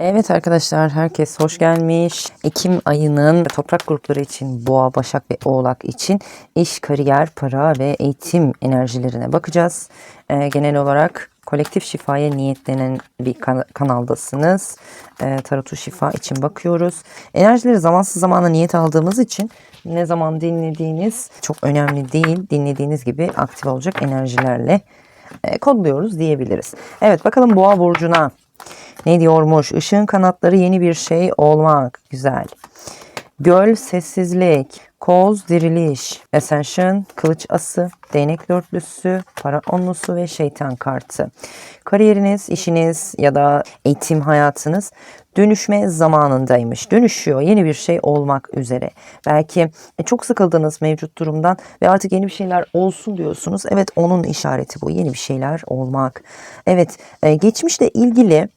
Evet arkadaşlar herkes hoş gelmiş. Ekim ayının toprak grupları için Boğa, Başak ve Oğlak için iş, kariyer, para ve eğitim enerjilerine bakacağız. Ee, genel olarak kolektif şifaya niyetlenen bir kan- kanaldasınız. Ee, tarotu şifa için bakıyoruz. Enerjileri zamansız zamana niyet aldığımız için ne zaman dinlediğiniz çok önemli değil. Dinlediğiniz gibi aktif olacak enerjilerle e, kodluyoruz diyebiliriz. Evet bakalım Boğa burcuna ne diyormuş? Işığın kanatları yeni bir şey olmak. Güzel. Göl sessizlik. Koz diriliş. Ascension kılıç ası. Değnek dörtlüsü. Para onlusu ve şeytan kartı. Kariyeriniz, işiniz ya da eğitim hayatınız dönüşme zamanındaymış. Dönüşüyor. Yeni bir şey olmak üzere. Belki e, çok sıkıldınız mevcut durumdan ve artık yeni bir şeyler olsun diyorsunuz. Evet onun işareti bu. Yeni bir şeyler olmak. Evet e, geçmişle ilgili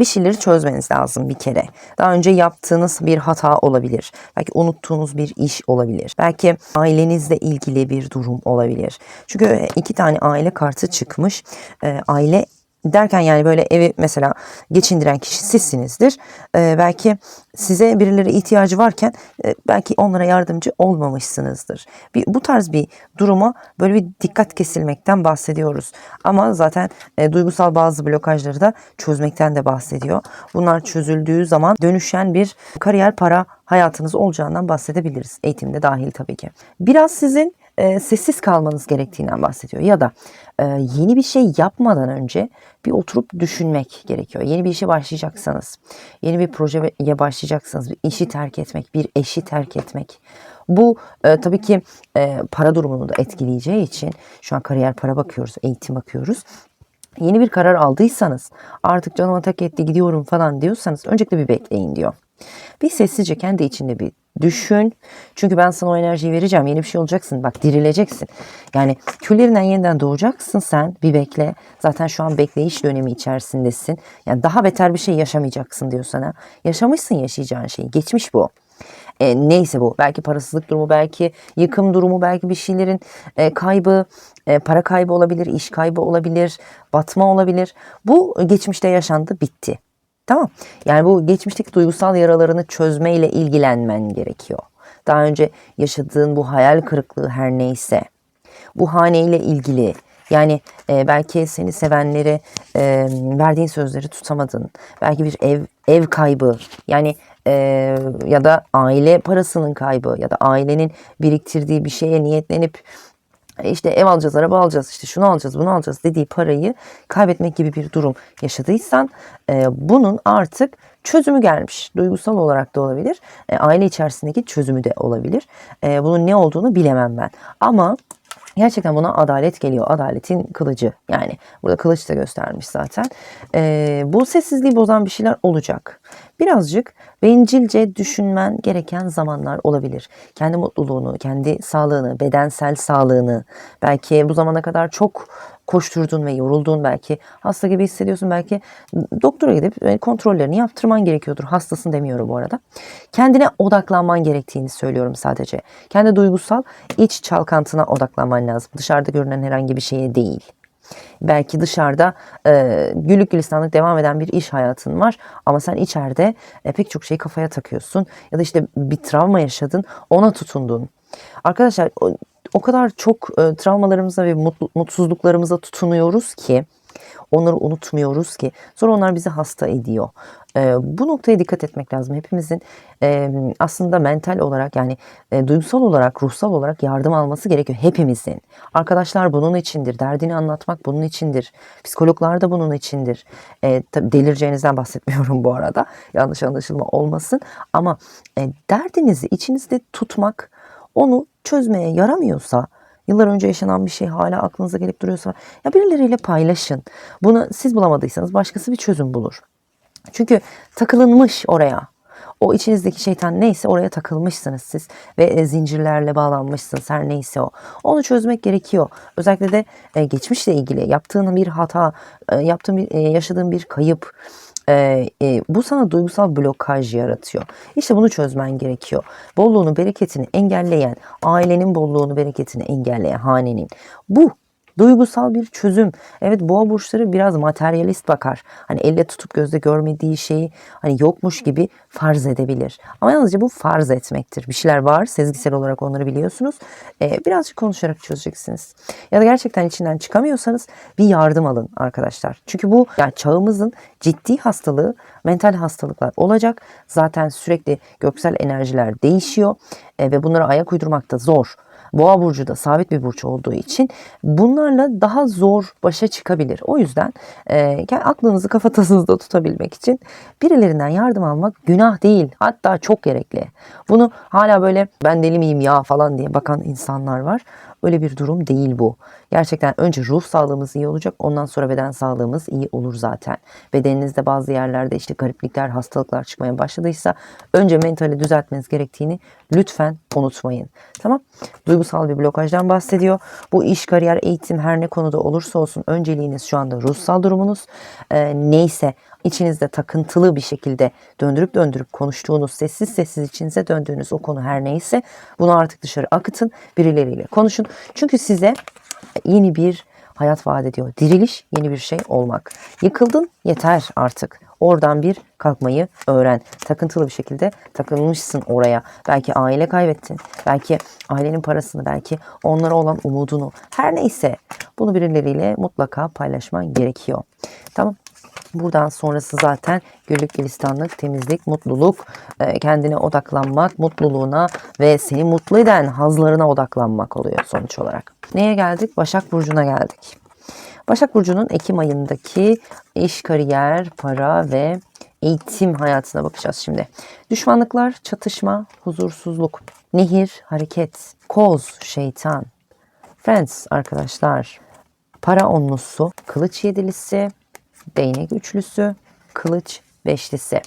bir şeyleri çözmeniz lazım bir kere. Daha önce yaptığınız bir hata olabilir. Belki unuttuğunuz bir iş olabilir. Belki ailenizle ilgili bir durum olabilir. Çünkü iki tane aile kartı çıkmış. Ee, aile derken yani böyle evi mesela geçindiren kişi sizsinizdir. Ee, belki size birileri ihtiyacı varken e, belki onlara yardımcı olmamışsınızdır. Bir, bu tarz bir duruma böyle bir dikkat kesilmekten bahsediyoruz. Ama zaten e, duygusal bazı blokajları da çözmekten de bahsediyor. Bunlar çözüldüğü zaman dönüşen bir kariyer para hayatınız olacağından bahsedebiliriz. Eğitimde dahil tabii ki. Biraz sizin e, sessiz kalmanız gerektiğinden bahsediyor. Ya da e, yeni bir şey yapmadan önce bir oturup düşünmek gerekiyor. Yeni bir işe başlayacaksanız, yeni bir projeye başlayacaksanız, bir işi terk etmek, bir eşi terk etmek. Bu e, tabii ki e, para durumunu da etkileyeceği için şu an kariyer para bakıyoruz, eğitim bakıyoruz. Yeni bir karar aldıysanız artık canıma tak etti gidiyorum falan diyorsanız öncelikle bir bekleyin diyor. Bir sessizce kendi içinde bir düşün. Çünkü ben sana o enerjiyi vereceğim. Yeni bir şey olacaksın. Bak dirileceksin. Yani küllerinden yeniden doğacaksın sen. Bir bekle. Zaten şu an bekleyiş dönemi içerisindesin. Yani daha beter bir şey yaşamayacaksın diyor sana. Yaşamışsın yaşayacağın şeyi. Geçmiş bu. E, neyse bu. Belki parasızlık durumu, belki yıkım durumu, belki bir şeylerin e, kaybı, e, para kaybı olabilir, iş kaybı olabilir, batma olabilir. Bu geçmişte yaşandı, bitti. Tamam. Yani bu geçmişteki duygusal yaralarını çözmeyle ilgilenmen gerekiyor. Daha önce yaşadığın bu hayal kırıklığı her neyse, bu haneyle ilgili yani e, belki seni sevenlere e, verdiğin sözleri tutamadın. Belki bir ev ev kaybı yani e, ya da aile parasının kaybı ya da ailenin biriktirdiği bir şeye niyetlenip işte ev alacağız, araba alacağız, işte şunu alacağız, bunu alacağız dediği parayı kaybetmek gibi bir durum yaşadıysan e, bunun artık çözümü gelmiş. Duygusal olarak da olabilir. E, aile içerisindeki çözümü de olabilir. E, bunun ne olduğunu bilemem ben. Ama Gerçekten buna adalet geliyor. Adaletin kılıcı. Yani burada kılıç da göstermiş zaten. Ee, bu sessizliği bozan bir şeyler olacak. Birazcık bencilce düşünmen gereken zamanlar olabilir. Kendi mutluluğunu, kendi sağlığını, bedensel sağlığını, belki bu zamana kadar çok koşturdun ve yoruldun belki hasta gibi hissediyorsun belki doktora gidip e, kontrollerini yaptırman gerekiyordur. Hastasın demiyorum bu arada. Kendine odaklanman gerektiğini söylüyorum sadece. Kendi duygusal iç çalkantına odaklanman lazım. Dışarıda görünen herhangi bir şeye değil belki dışarıda e, güllük gülistanlık devam eden bir iş hayatın var ama sen içeride e, pek çok şeyi kafaya takıyorsun ya da işte bir travma yaşadın ona tutundun. Arkadaşlar o, o kadar çok e, travmalarımıza ve mutlu, mutsuzluklarımıza tutunuyoruz ki onları unutmuyoruz ki sonra onlar bizi hasta ediyor. E, bu noktaya dikkat etmek lazım. Hepimizin e, aslında mental olarak yani e, duygusal olarak, ruhsal olarak yardım alması gerekiyor. Hepimizin. Arkadaşlar bunun içindir. Derdini anlatmak bunun içindir. Psikologlar da bunun içindir. E, tabii delireceğinizden bahsetmiyorum bu arada. Yanlış anlaşılma olmasın. Ama e, derdinizi içinizde tutmak onu çözmeye yaramıyorsa yıllar önce yaşanan bir şey hala aklınıza gelip duruyorsa ya birileriyle paylaşın. Bunu siz bulamadıysanız başkası bir çözüm bulur. Çünkü takılınmış oraya. O içinizdeki şeytan neyse oraya takılmışsınız siz ve e, zincirlerle bağlanmışsınız her neyse o. Onu çözmek gerekiyor. Özellikle de e, geçmişle ilgili yaptığın bir hata, e, yaptığın bir, yaşadığın bir kayıp, e, e, bu sana duygusal blokaj yaratıyor. İşte bunu çözmen gerekiyor. Bolluğunu, bereketini engelleyen, ailenin bolluğunu, bereketini engelleyen hanenin. Bu Duygusal bir çözüm. Evet boğa burçları biraz materyalist bakar. Hani elle tutup gözle görmediği şeyi hani yokmuş gibi farz edebilir. Ama yalnızca bu farz etmektir. Bir şeyler var sezgisel olarak onları biliyorsunuz. Ee, birazcık konuşarak çözeceksiniz. Ya da gerçekten içinden çıkamıyorsanız bir yardım alın arkadaşlar. Çünkü bu yani çağımızın ciddi hastalığı mental hastalıklar olacak. Zaten sürekli göksel enerjiler değişiyor e, ve bunlara ayak uydurmak da zor. Boğa burcu da sabit bir burç olduğu için bunlarla daha zor başa çıkabilir. O yüzden e, aklınızı kafatasınızda tutabilmek için birilerinden yardım almak günah değil. Hatta çok gerekli. Bunu hala böyle ben deli miyim ya falan diye bakan insanlar var. Öyle bir durum değil bu. Gerçekten önce ruh sağlığımız iyi olacak. Ondan sonra beden sağlığımız iyi olur zaten. Bedeninizde bazı yerlerde işte gariplikler, hastalıklar çıkmaya başladıysa önce mentali düzeltmeniz gerektiğini lütfen unutmayın. Tamam? Duygusal bir blokajdan bahsediyor. Bu iş, kariyer, eğitim her ne konuda olursa olsun önceliğiniz şu anda ruhsal durumunuz. Ee, neyse içinizde takıntılı bir şekilde döndürüp döndürüp konuştuğunuz, sessiz sessiz içinize döndüğünüz o konu her neyse bunu artık dışarı akıtın, birileriyle konuşun. Çünkü size yeni bir hayat vaat ediyor. Diriliş yeni bir şey olmak. Yıkıldın yeter artık. Oradan bir kalkmayı öğren. Takıntılı bir şekilde takılmışsın oraya. Belki aile kaybettin. Belki ailenin parasını, belki onlara olan umudunu. Her neyse bunu birileriyle mutlaka paylaşman gerekiyor. Tamam. Buradan sonrası zaten güllük gülistanlık, temizlik, mutluluk, e, kendine odaklanmak, mutluluğuna ve seni mutlu eden hazlarına odaklanmak oluyor sonuç olarak. Neye geldik? Başak Burcu'na geldik. Başak Burcu'nun Ekim ayındaki iş, kariyer, para ve eğitim hayatına bakacağız şimdi. Düşmanlıklar, çatışma, huzursuzluk, nehir, hareket, koz, şeytan, friends arkadaşlar, para onlusu, kılıç yedilisi, değnek üçlüsü, kılıç beşlisi.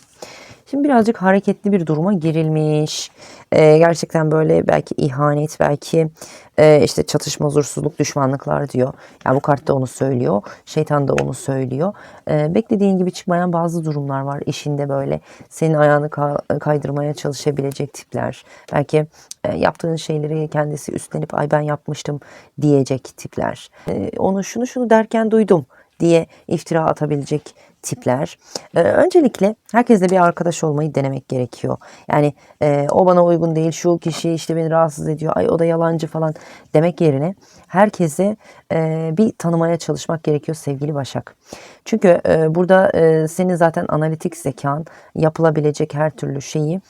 Şimdi birazcık hareketli bir duruma girilmiş. Ee, gerçekten böyle belki ihanet, belki e, işte çatışma, huzursuzluk, düşmanlıklar diyor. Yani bu kart da onu söylüyor. Şeytan da onu söylüyor. Ee, beklediğin gibi çıkmayan bazı durumlar var. işinde böyle senin ayağını ka- kaydırmaya çalışabilecek tipler. Belki e, yaptığın şeyleri kendisi üstlenip ay ben yapmıştım diyecek tipler. E, onu şunu şunu derken duydum diye iftira atabilecek tipler. Ee, öncelikle herkesle bir arkadaş olmayı denemek gerekiyor. Yani e, o bana uygun değil, şu kişi işte beni rahatsız ediyor, ay o da yalancı falan demek yerine herkese e, bir tanımaya çalışmak gerekiyor sevgili Başak. Çünkü e, burada e, senin zaten analitik zekan yapılabilecek her türlü şeyi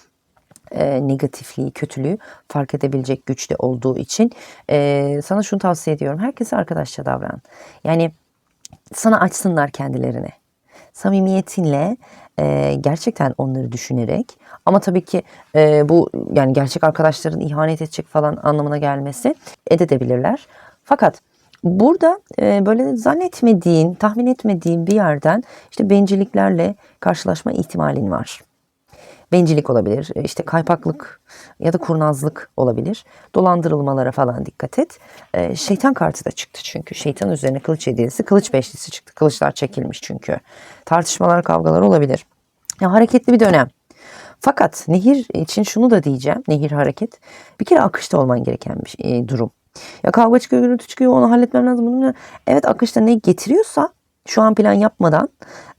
e, negatifliği, kötülüğü fark edebilecek güçte olduğu için e, sana şunu tavsiye ediyorum. Herkese arkadaşça davran. Yani sana açsınlar kendilerini. Samimiyetinle e, gerçekten onları düşünerek ama tabii ki e, bu yani gerçek arkadaşların ihanet edecek falan anlamına gelmesi edebilirler. Fakat burada e, böyle zannetmediğin, tahmin etmediğin bir yerden işte bencilliklerle karşılaşma ihtimalin var. Bencillik olabilir, e, işte kaypaklık ya da kurnazlık olabilir. Dolandırılmalara falan dikkat et. E, şeytan kartı da çıktı çünkü. Şeytan üzerine kılıç hediyesi, kılıç beşlisi çıktı. Kılıçlar çekilmiş çünkü. Tartışmalar, kavgalar olabilir. Ya, hareketli bir dönem. Fakat nehir için şunu da diyeceğim. Nehir hareket. Bir kere akışta olman gereken bir e, durum. Ya kavga çıkıyor, gürültü çıkıyor, onu halletmem lazım. Bunu, evet akışta ne getiriyorsa şu an plan yapmadan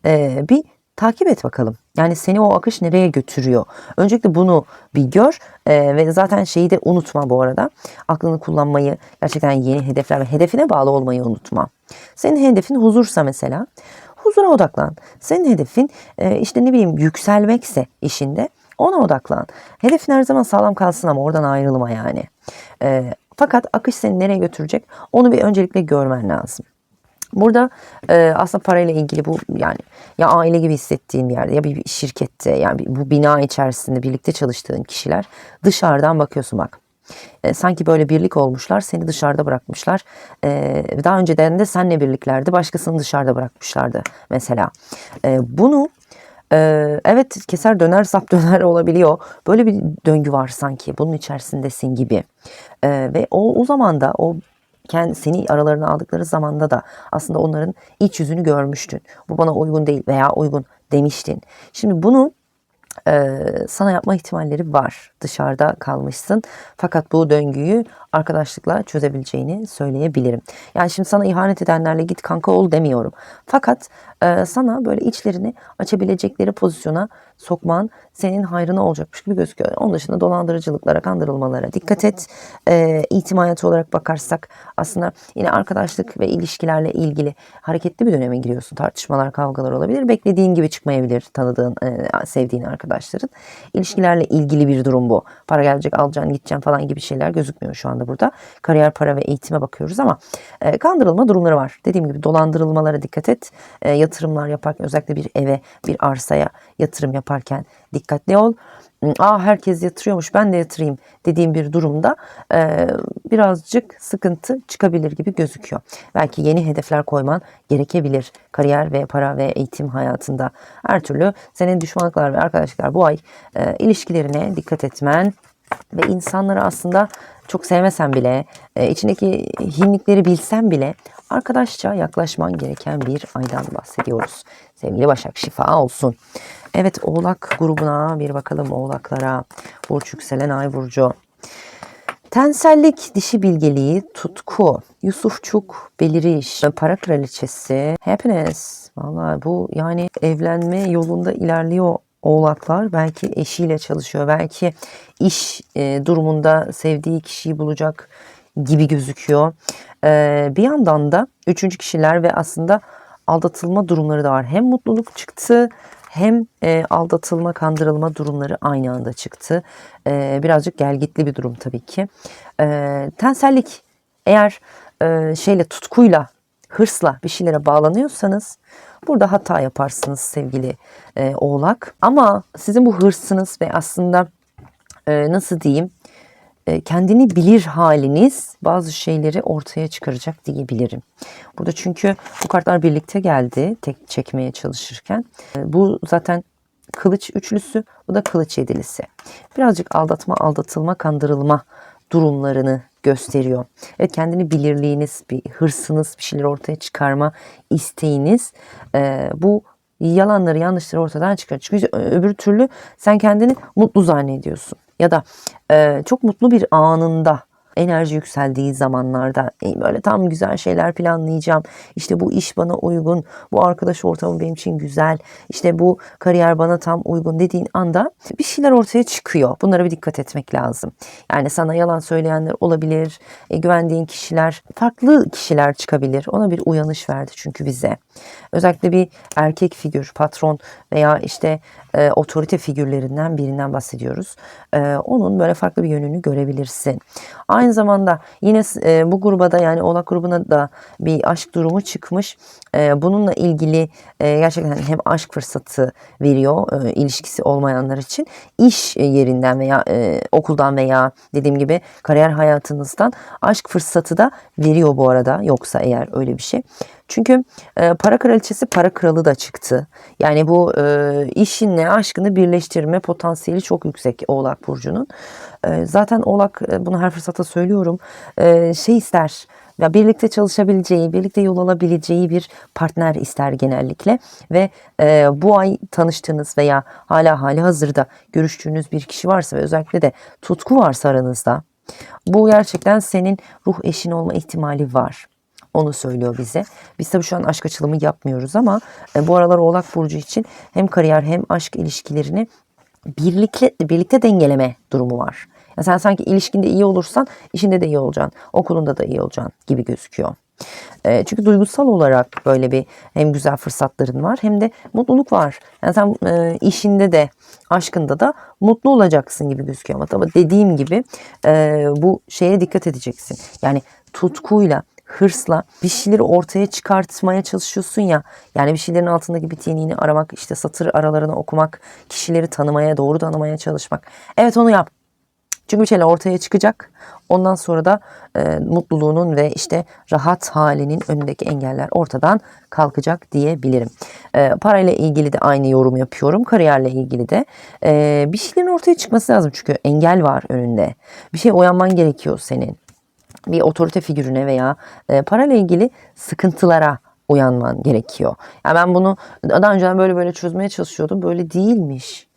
e, bir takip et bakalım. Yani seni o akış nereye götürüyor? Öncelikle bunu bir gör e, ve zaten şeyi de unutma bu arada. Aklını kullanmayı, gerçekten yeni hedefler ve hedefine bağlı olmayı unutma. Senin hedefin huzursa mesela huzura odaklan. Senin hedefin e, işte ne bileyim yükselmekse işinde ona odaklan. Hedefin her zaman sağlam kalsın ama oradan ayrılma yani. E, fakat akış seni nereye götürecek onu bir öncelikle görmen lazım. Burada e, aslında parayla ilgili bu yani ya aile gibi hissettiğin bir yerde ya bir şirkette yani bu bina içerisinde birlikte çalıştığın kişiler dışarıdan bakıyorsun bak. E, sanki böyle birlik olmuşlar seni dışarıda bırakmışlar. E, daha önceden de senle birliklerdi başkasını dışarıda bırakmışlardı mesela. E, bunu ee, evet keser döner sap döner olabiliyor. Böyle bir döngü var sanki bunun içerisindesin gibi. Ee, ve o, o zaman da o kendi seni aralarına aldıkları zamanda da aslında onların iç yüzünü görmüştün. Bu bana uygun değil veya uygun demiştin. Şimdi bunu e, sana yapma ihtimalleri var. Dışarıda kalmışsın. Fakat bu döngüyü arkadaşlıkla çözebileceğini söyleyebilirim. Yani şimdi sana ihanet edenlerle git kanka ol demiyorum. Fakat e, sana böyle içlerini açabilecekleri pozisyona sokman senin hayrına olacakmış gibi gözüküyor. Onun dışında dolandırıcılıklara, kandırılmalara dikkat et. E, itimayatı olarak bakarsak aslında yine arkadaşlık ve ilişkilerle ilgili hareketli bir döneme giriyorsun. Tartışmalar, kavgalar olabilir. Beklediğin gibi çıkmayabilir tanıdığın, e, sevdiğin arkadaşların. İlişkilerle ilgili bir durum bu. Para gelecek, alacaksın, gideceksin falan gibi şeyler gözükmüyor şu anda burada. Kariyer, para ve eğitime bakıyoruz ama e, kandırılma durumları var. Dediğim gibi dolandırılmalara dikkat et. E, yatırımlar yaparken özellikle bir eve, bir arsaya yatırım yaparken dikkatli ol. Aa herkes yatırıyormuş ben de yatırayım dediğim bir durumda e, birazcık sıkıntı çıkabilir gibi gözüküyor. Belki yeni hedefler koyman gerekebilir kariyer ve para ve eğitim hayatında. Her türlü senin düşmanlıklar ve arkadaşlıklar bu ay e, ilişkilerine dikkat etmen ve insanları aslında çok sevmesen bile, e, içindeki hinlikleri bilsen bile arkadaşça yaklaşman gereken bir aydan bahsediyoruz. Sevgili Başak şifa olsun. Evet Oğlak grubuna bir bakalım Oğlaklara. Burç yükselen ay burcu. Tensellik, dişi bilgeliği, tutku, Yusufçuk, beliriş, para kraliçesi, happiness. Vallahi bu yani evlenme yolunda ilerliyor oğlaklar. Belki eşiyle çalışıyor. Belki iş e, durumunda sevdiği kişiyi bulacak gibi gözüküyor. E, bir yandan da üçüncü kişiler ve aslında aldatılma durumları da var. Hem mutluluk çıktı hem e, aldatılma, kandırılma durumları aynı anda çıktı. E, birazcık gelgitli bir durum tabii ki. E, tensellik eğer e, şeyle tutkuyla, hırsla bir şeylere bağlanıyorsanız burada hata yaparsınız sevgili e, oğlak. Ama sizin bu hırsınız ve aslında e, nasıl diyeyim e, kendini bilir haliniz bazı şeyleri ortaya çıkaracak diyebilirim. Burada çünkü bu kartlar birlikte geldi tek çekmeye çalışırken. E, bu zaten kılıç üçlüsü, bu da kılıç yedilisi. Birazcık aldatma, aldatılma, kandırılma durumlarını gösteriyor. Evet kendini bilirliğiniz, bir hırsınız, bir şeyler ortaya çıkarma isteğiniz e, bu yalanları, yanlışları ortadan çıkar. Çünkü öbür türlü sen kendini mutlu zannediyorsun ya da e, çok mutlu bir anında enerji yükseldiği zamanlarda böyle tam güzel şeyler planlayacağım. İşte bu iş bana uygun, bu arkadaş ortamı benim için güzel, işte bu kariyer bana tam uygun dediğin anda bir şeyler ortaya çıkıyor. Bunlara bir dikkat etmek lazım. Yani sana yalan söyleyenler olabilir, e, güvendiğin kişiler, farklı kişiler çıkabilir. Ona bir uyanış verdi çünkü bize. Özellikle bir erkek figür, patron veya işte e, otorite figürlerinden birinden bahsediyoruz. E, onun böyle farklı bir yönünü görebilirsin. Aynı zamanda yine e, bu gruba da yani Oğlak grubuna da bir aşk durumu çıkmış. E, bununla ilgili e, gerçekten hem aşk fırsatı veriyor e, ilişkisi olmayanlar için. iş yerinden veya e, okuldan veya dediğim gibi kariyer hayatınızdan aşk fırsatı da veriyor bu arada. Yoksa eğer öyle bir şey. Çünkü e, para kraliçesi para kralı da çıktı. Yani bu e, işinle aşkını birleştirme potansiyeli çok yüksek Oğlak Burcu'nun. E, zaten Oğlak e, bunu her fırsatta söylüyorum. E, şey ister ya birlikte çalışabileceği, birlikte yol alabileceği bir partner ister genellikle ve e, bu ay tanıştığınız veya hala hali hazırda görüştüğünüz bir kişi varsa ve özellikle de tutku varsa aranızda bu gerçekten senin ruh eşin olma ihtimali var. Onu söylüyor bize. Biz tabii şu an aşk açılımı yapmıyoruz ama e, bu aralar Oğlak Burcu için hem kariyer hem aşk ilişkilerini birlikte birlikte dengeleme durumu var. Yani sen sanki ilişkinde iyi olursan işinde de iyi olacaksın, okulunda da iyi olacaksın gibi gözüküyor. E, çünkü duygusal olarak böyle bir hem güzel fırsatların var hem de mutluluk var. Yani sen e, işinde de aşkında da mutlu olacaksın gibi gözüküyor. Ama dediğim gibi bu şeye dikkat edeceksin. Yani tutkuyla hırsla bir şeyleri ortaya çıkartmaya çalışıyorsun ya. Yani bir şeylerin altındaki biteniğini aramak, işte satır aralarını okumak, kişileri tanımaya, doğru tanımaya çalışmak. Evet onu yap. Çünkü bir şeyler ortaya çıkacak. Ondan sonra da e, mutluluğunun ve işte rahat halinin önündeki engeller ortadan kalkacak diyebilirim. E, parayla ilgili de aynı yorum yapıyorum. Kariyerle ilgili de. E, bir şeylerin ortaya çıkması lazım çünkü engel var önünde. Bir şey uyanman gerekiyor senin bir otorite figürüne veya e, parayla ilgili sıkıntılara uyanman gerekiyor. Yani ben bunu daha önceden böyle böyle çözmeye çalışıyordum. Böyle değilmiş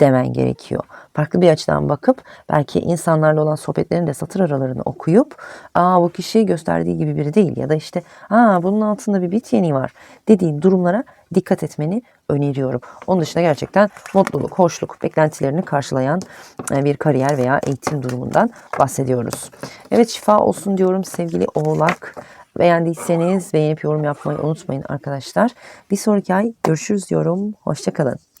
demen gerekiyor. Farklı bir açıdan bakıp belki insanlarla olan sohbetlerin de satır aralarını okuyup aa bu kişi gösterdiği gibi biri değil ya da işte aa bunun altında bir bit yeni var dediğin durumlara dikkat etmeni öneriyorum. Onun dışında gerçekten mutluluk, hoşluk, beklentilerini karşılayan e, bir kariyer veya eğitim durumundan bahsediyoruz. Evet şifa olsun diyorum sevgili oğlak. Beğendiyseniz beğenip yorum yapmayı unutmayın arkadaşlar. Bir sonraki ay görüşürüz diyorum. Hoşçakalın.